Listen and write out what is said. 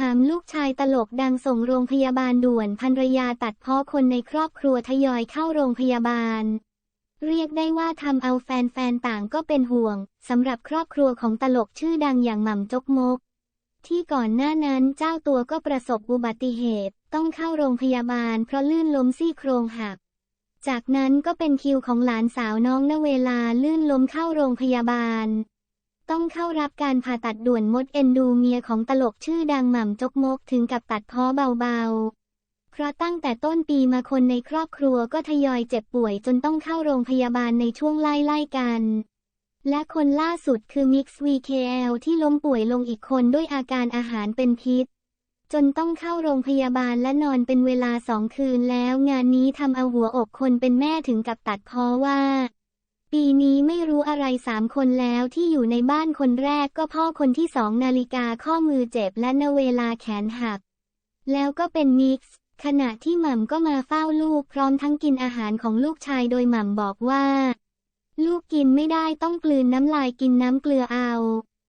หามลูกชายตลกดังส่งโรงพยาบาลด่วนภรรยาตัดพ้อคนในครอบครัวทยอยเข้าโรงพยาบาล เรียกได้ว่าทำเอาแฟนๆต่างก็เป็นห่วงสำหรับครอบครัวของตลกชื่อดังอย่างหม่ำจกมก ที่ก่อนหน้านั้นเจ้าตัวก็ประสบอุบัติเหตุ ต้องเข้าโรงพยาบาลเพราะลื่นล้มซี่โครงหัก จากนั้นก็เป็นคิวของหลานสาวน้องณเวลาลื่นล้มเข้าโรงพยาบาล ต้องเข้ารับการผ่าตัดด่วนมดเอ็นดูเมียของตลกชื่อดังหม่ำจกมกถึงกับตัดพ้อเบาๆ เพราะตั้งแต่ต้นปีมาคนในครอบครัวก็ทยอยเจ็บป่วยจนต้องเข้าโรงพยาบาลในช่วงไล่ๆกัน และคนล่าสุดคือมิกซ์ VKL ที่ล้มป่วยลงอีกคนด้วยอาการอาหารเป็นพิษ จนต้องเข้าโรงพยาบาลและนอนเป็นเวลาสองคืนแล้วงานนี้ทำเอาหัวอกคนเป็นแม่ถึงกับตัดพ้อว่า ปีนี้ไม่รู้อะไรสามคนแล้วที่อยู่ในบ้านคนแรกก็พ่อคนที่สองนาฬิกาข้อมือเจ็บและนเวลาแขนหัก แล้วก็เป็นมิกซ์ ขณะที่หม่ำก็มาเฝ้าลูกพร้อมทั้งกินอาหารของลูกชายโดยหม่ำบอกว่า ลูกกินไม่ได้ต้องกลืนน้ำลายกินน้ำเกลือเอา